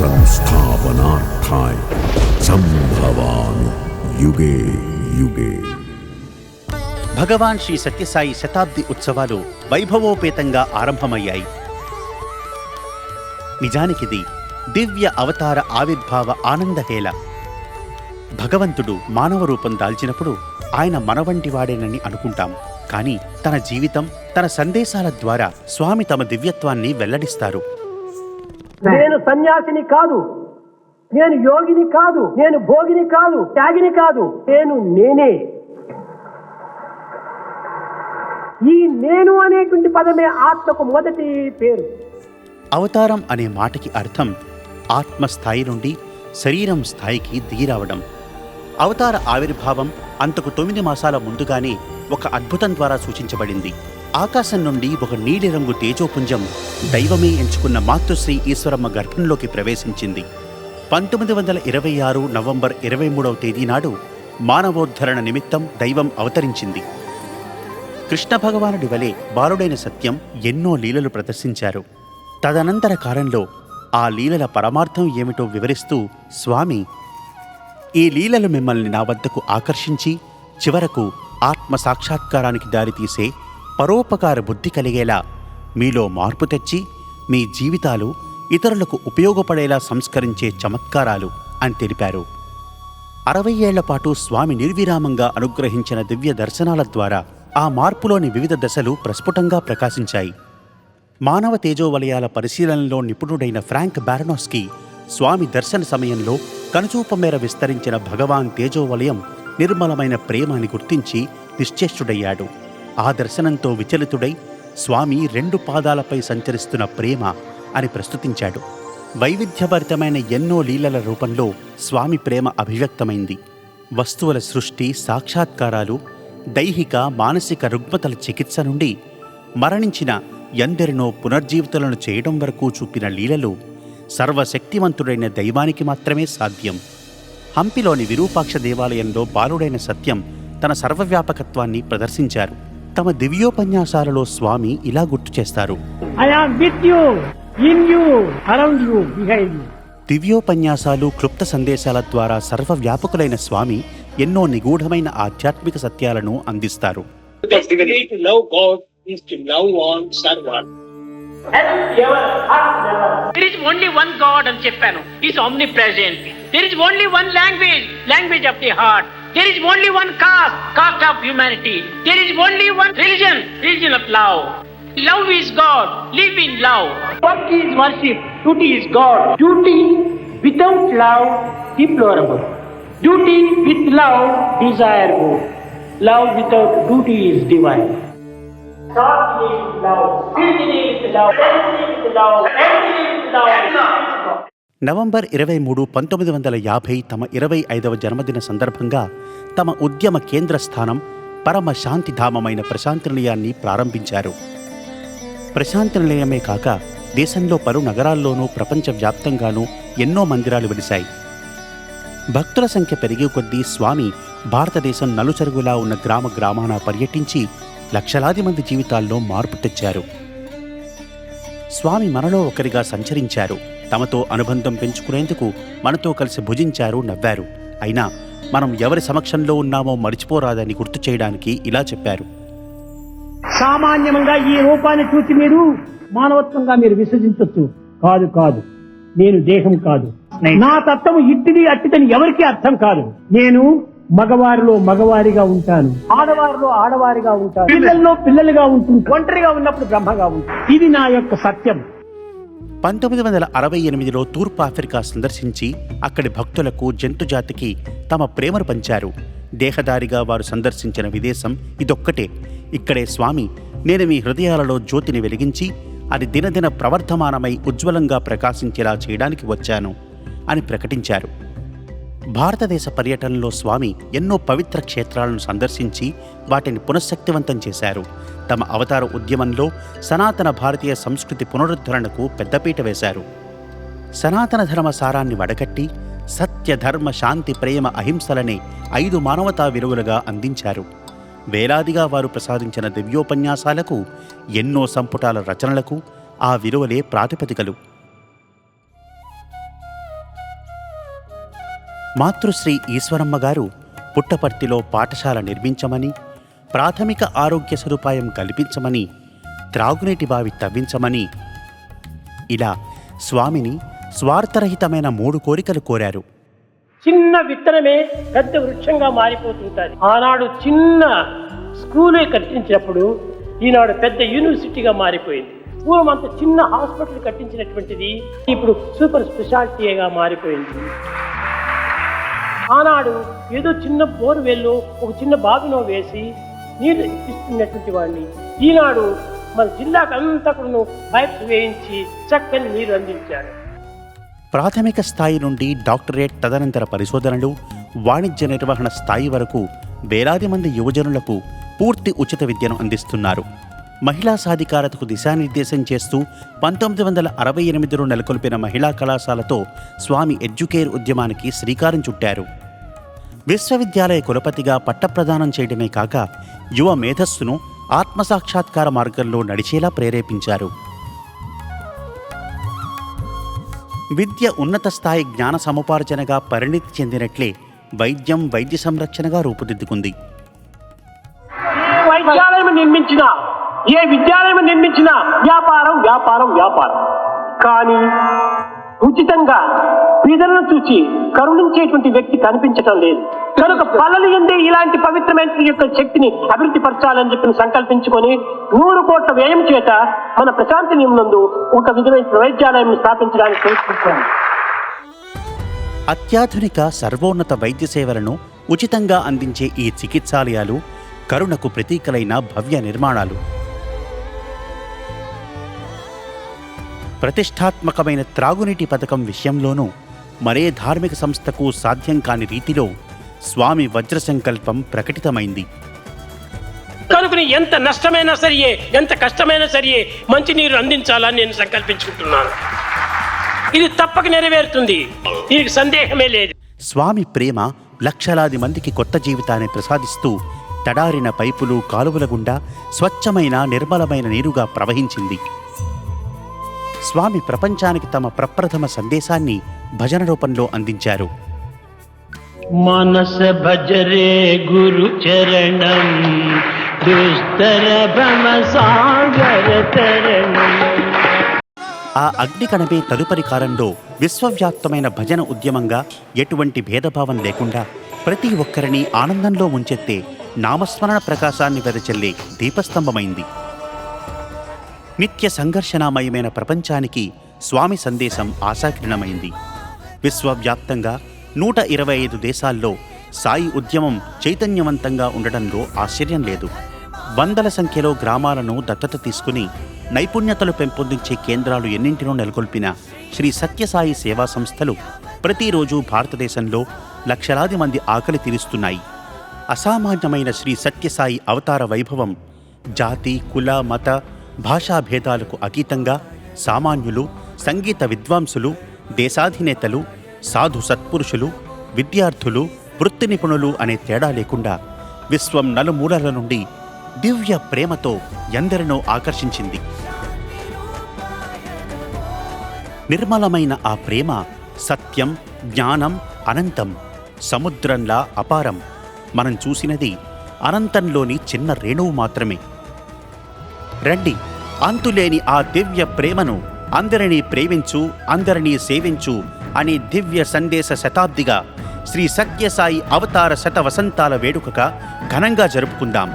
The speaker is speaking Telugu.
సంస్థాపనార్థాయ సంభవామి యుగే యుగే. భగవాన్ శ్రీ సత్యసాయి శతాబ్ది ఉత్సవాలు వైభవోపేతంగా ఆరంభమయ్యాయి. నిజానికిది దివ్య అవతార ఆవిర్భావ ఆనందహేళ. భగవంతుడు మానవ రూపం దాల్చినప్పుడు ఆయన మనవంటి వాడేనని అనుకుంటాం. కానీ తన జీవితం తన సందేశాల ద్వారా స్వామి తమ దివ్యత్వాన్ని వెల్లడిస్తారు. నేను సన్యాసిని కాదు. నేను యోగిని కాదు. నేను భోగిని కాదు. త్యాగిని కాదు. నేను నేనే. ఈ నేను అనేటువంటి పదమే ఆత్మకు మొదటి పేరు. అవతారం అనే మాటకి అర్థం ఆత్మ స్థాయి నుండి శరీరం స్థాయికి దిగిరావడం. అవతార ఆవిర్భావం అంతకు తొమ్మిది మాసాల ముందుగానే ఒక అద్భుతం ద్వారా సూచించబడింది. ఆకాశం నుండి ఒక నీలిరంగు తేజోపుంజం దైవమే ఎంచుకున్న మాతృశ్రీ ఈశ్వరమ్మ గర్భంలోకి ప్రవేశించింది. పంతొమ్మిది వందల ఇరవై ఆరు నవంబర్ ఇరవై మూడవ తేదీ నాడు మానవోద్ధరణ నిమిత్తం దైవం అవతరించింది. కృష్ణ భగవానుడి వలె బాలుడైన సత్యం ఎన్నో లీలలు ప్రదర్శించారు. తదనంతర కాలంలో ఆ లీలల పరమార్థం ఏమిటో వివరిస్తూ స్వామి ఈ లీలలు మిమ్మల్ని నా వద్దకు ఆకర్షించి చివరకు ఆత్మ సాక్షాత్కారానికి దారితీసే పరోపకార బుద్ధి కలిగేలా మీలో మార్పు తెచ్చి మీ జీవితాలు ఇతరులకు ఉపయోగపడేలా సంస్కరించే చమత్కారాలు అని తెలిపారు. అరవై ఏళ్ళ పాటు స్వామి నిర్విరామంగా అనుగ్రహించిన దివ్య దర్శనాల ద్వారా ఆ మార్పులోని వివిధ దశలు ప్రస్ఫుటంగా ప్రకాశించాయి. మానవ తేజోవలయాల పరిశీలనలో నిపుణుడైన ఫ్రాంక్ బారనోస్కి స్వామి దర్శన సమయంలో కనుచూప మేర విస్తరించిన భగవాన్ తేజోవలయం నిర్మలమైన ప్రేమ అని గుర్తించి నిశ్చేష్టుడయ్యాడు. ఆ దర్శనంతో విచలితుడై స్వామి రెండు పాదాలపై సంచరిస్తున్న ప్రేమ అని ప్రస్తుతించాడు. వైవిధ్యభరితమైన ఎన్నో లీలల రూపంలో స్వామి ప్రేమ అభివ్యక్తమైంది. వస్తువుల సృష్టి సాక్షాత్కారాలు దైహిక మానసిక రుగ్మతల చికిత్స నుండి మరణించిన ఎందరినో పునర్జీవితులను చేయడం వరకు చూపిన లీలలు సర్వశక్తివంతుడైన దైవానికి మాత్రమే సాధ్యం. హంపిలోని విరూపాక్ష దేవాలయంలో బాలుడైన సత్యం తన సర్వవ్యాపకత్వాన్ని ప్రదర్శించారు. తమ దివ్యోపన్యాసాలలో స్వామి ఇలా గుర్తు చేస్తారు I am with you in you around you behind you దివ్యోపన్యాసాలు క్లుప్త సందేశాల ద్వారా సర్వవ్యాపకులైన స్వామి ఎన్నో నిగూఢమైన ఆధ్యాత్మిక సత్యాలను అందిస్తారు. There is only one God అని చెప్పాను is omni present. There is only one language, language of the heart. There is only one caste, caste of humanity. There is only one religion, religion of love. Love is God, live in love. Work is worship, duty is God. Duty without love, deplorable. Duty with love, desirable. Love without duty is divine. God is love, building is love, everything is love, everything is love. November ఇరవై మూడు పంతొమ్మిది వందల యాభై తమ ఇరవై ఐదవ జన్మదిన సందర్భంగా తమ ఉద్యమ కేంద్ర స్థానం పరమ శాంతిధామమైన ప్రశాంతి నిలయాన్ని ప్రారంభించారు. ప్రశాంతి నిలయమే కాక దేశంలో పలు నగరాల్లోనూ ప్రపంచవ్యాప్తంగానూ ఎన్నో మందిరాలు వెలిశాయి. భక్తుల సంఖ్య పెరిగే కొద్దీ స్వామి భారతదేశం నలుచెరుగులా ఉన్న గ్రామ గ్రామాన పర్యటించి లక్షలాది మంది జీవితాల్లో మార్పు తెచ్చారు. స్వామి మనలో ఒకరిగా సంచరించారు. తమతో అనుబంధం పెంచుకునేందుకు మనతో కలిసి భుజించారు నవ్వారు. అయినా మనం ఎవరి సమక్షంలో ఉన్నామో మర్చిపోరాదని గుర్తు చేయడానికి ఇలా చెప్పారు. సామాన్యంగా ఈ రూపాన్ని చూసి మీరు మానవత్వంగా మీరు విసర్జించవచ్చు కాదు కాదు. నేను దేహం కాదు. నా తత్వం ఇట్టిది అట్టిదని ఎవరికీ అర్థం కాదు. నేను మగవారిలో మగవారిగా ఉంటాను. ఆడవారిలో ఆడవారిగా ఉంటాను. పిల్లల్లో పిల్లలుగా ఉంటుంది ఒంటరిగా ఉన్నప్పుడు బ్రహ్మగా ఉంటాను ఇది నా యొక్క సత్యం. పంతొమ్మిది వందల అరవై ఎనిమిదిలో తూర్పు ఆఫ్రికా సందర్శించి అక్కడి భక్తులకు జంతుజాతికి తమ ప్రేమను పంచారు. దేహదారిగా వారు సందర్శించిన విదేశం ఇదొక్కటే. ఇక్కడే స్వామి నేను మీ హృదయాలలో జ్యోతిని వెలిగించి అది దినదిన ప్రవర్ధమానమై ఉజ్వలంగా ప్రకాశించేలా చేయడానికి వచ్చాను అని ప్రకటించారు. భారతదేశ పర్యటనలో స్వామి ఎన్నో పవిత్ర క్షేత్రాలను సందర్శించి వాటిని పునఃశక్తివంతం చేశారు. తమ అవతార ఉద్యమంలో సనాతన భారతీయ సంస్కృతి పునరుద్ధరణకు పెద్దపీట వేశారు. సనాతన ధర్మ సారాన్ని వడగట్టి సత్య ధర్మ శాంతి ప్రేమ అహింసలనే ఐదు మానవతా విలువలుగా అందించారు. వేలాదిగా వారు ప్రసాదించిన దివ్యోపన్యాసాలకు ఎన్నో సంపుటాల రచనలకు ఆ విలువలే ప్రాతిపదికలు. మాతృశ్రీ ఈశ్వరమ్మ గారు పుట్టపర్తిలో పాఠశాల నిర్మించమని ప్రాథమిక ఆరోగ్య సదుపాయం కల్పించమని త్రాగునీటి బావి తవ్వించమని ఇలా స్వామిని స్వార్థరహితమైన మూడు కోరికలు కోరారు. చిన్న విత్తనమే పెద్ద వృక్షంగా మారిపోతుంటుంది. ఆనాడు చిన్న స్కూలే కట్టించినప్పుడు ఈనాడు పెద్ద యూనివర్సిటీగా మారిపోయింది. పూర్వం అంత చిన్న హాస్పిటల్ కట్టించినటువంటిది ఇప్పుడు సూపర్ స్పెషాలిటీగా మారిపోయింది. ఆనాడు ఏదో చిన్న బోర్వెల్లో ఒక చిన్న బావినో వేసి నీరు ఇస్తున్నటువంటి వాడిని. ఈనాడు మన జిల్లాకు అంతకును కూడా పైప్స్ వేయించి చక్కని నీరు అందించారు ప్రాథమిక స్థాయి నుండి డాక్టరేట్ తదనంతర పరిశోధనలు వాణిజ్య నిర్వహణ స్థాయి వరకు వేలాది మంది యువజనులకు పూర్తి ఉచిత విద్యను అందిస్తున్నారు. మహిళా సాధికారతకు దిశానిర్దేశం చేస్తూ పంతొమ్మిది వందల అరవై ఎనిమిదిలో నెలకొల్పిన మహిళా కళాశాలతో స్వామి ఎడ్యుకేర్ ఉద్యమానికి శ్రీకారం చుట్టారు. విశ్వవిద్యాలయ కులపతిగా పట్టప్రదానం చేయడమే కాక యువ మేధస్సును ఆత్మసాక్షాత్కార మార్గంలో నడిచేలా ప్రేరేపించారు. విద్య ఉన్నత స్థాయి జ్ఞాన సముపార్జనగా పరిణితి చెందినట్లే వైద్యం వైద్య సంరక్షణగా రూపుదిద్దుకుంది. వైద్యాలయం ఏ విద్యాలయం నిర్మించినా వ్యాపారం వ్యాపారం వ్యాపారం. కానీ ఉచితంగా పేదలను చూచి కరుణించేటువంటి వ్యక్తి కనిపించటం లేదు. కనుక పల్లలు ఎందే ఇలాంటి పవిత్రమైన యొక్క శక్తిని అభివృద్ధి పరచాలని చెప్పి సంకల్పించుకొని నూరు కోట్ల వ్యయం చేత మన ప్రశాంతి నియమందు ఒక విధమైన వైద్యాలయం స్థాపించడానికి ప్రయత్నించాము అత్యాధునిక సర్వోన్నత వైద్య సేవలను ఉచితంగా అందించే ఈ చికిత్సాలయాలు కరుణకు ప్రతీకలైన భవ్య నిర్మాణాలు. ప్రతిష్టాత్మకమైన త్రాగునీటి పథకం విషయంలోనూ మరే ధార్మిక సంస్థకు సాధ్యం కాని రీతిలో స్వామి వజ్ర సంకల్పం ప్రకటితమైంది. కనుకని ఎంత నష్టమైనా సరియే ఎంత కష్టమైనా సరియే మంచినీరు అందించాలని నేను సంకల్పించుకుంటున్నాను. ఇది తప్పక నెరవేరుతుంది. దీనికి సందేహమే లేదు. స్వామి ప్రేమ లక్షలాది మందికి కొత్త జీవితాన్ని ప్రసాదిస్తూ తడారిన పైపులు కాలువల గుండా స్వచ్ఛమైన నిర్మలమైన నీరుగా ప్రవహించింది. స్వామి ప్రపంచానికి తమ ప్రప్రథమ సందేశాన్ని భజన రూపంలో అందించారు. మనస భజరే గురు చరణం దుస్తర సాగర తరణం. ఆ అగ్నికణమే తదుపరి కాలంలో విశ్వవ్యాప్తమైన భజన ఉద్యమంగా ఎటువంటి భేదభావం లేకుండా ప్రతి ఒక్కరిని ఆనందంలో ముంచెత్తే నామస్మరణ ప్రకాశాన్ని వెదజల్లే దీపస్తంభమైంది. నిత్య సంఘర్షణామయమైన ప్రపంచానికి స్వామి సందేశం ఆశాకిరణమైంది. విశ్వవ్యాప్తంగా నూట ఇరవై ఐదు దేశాల్లో సాయి ఉద్యమం చైతన్యవంతంగా ఉండడంలో ఆశ్చర్యం లేదు. వందల సంఖ్యలో గ్రామాలను దత్తత తీసుకుని నైపుణ్యతలు పెంపొందించే కేంద్రాలు ఎన్నింటినో నెలకొల్పిన శ్రీ సత్యసాయి సేవా సంస్థలు ప్రతిరోజు భారతదేశంలో లక్షలాది మంది ఆకలి తీరుస్తున్నాయి. అసామాన్యమైన శ్రీ సత్యసాయి అవతార వైభవం జాతి కుల మత భాషా భేదాలకు అతీతంగా సామాన్యులు సంగీత విద్వాంసులు దేశాధినేతలు సాధు సత్పురుషులు విద్యార్థులు వృత్తి నిపుణులు అనే తేడా లేకుండా విశ్వం నలుమూలల నుండి దివ్య ప్రేమతో ఎందరినో ఆకర్షించింది. నిర్మలమైన ఆ ప్రేమ సత్యం జ్ఞానం అనంతం సముద్రంలా అపారం. మనం చూసినది అనంతంలోని చిన్న రేణువు మాత్రమే. రండి. అంతులేని ఆ దివ్య ప్రేమను అందరినీ ప్రేమించు అందరినీ సేవించు అనే దివ్య సందేశ శతాబ్దిగా శ్రీ సత్యసాయి అవతార శత వసంతాల వేడుకగా ఘనంగా జరుపుకుందాం.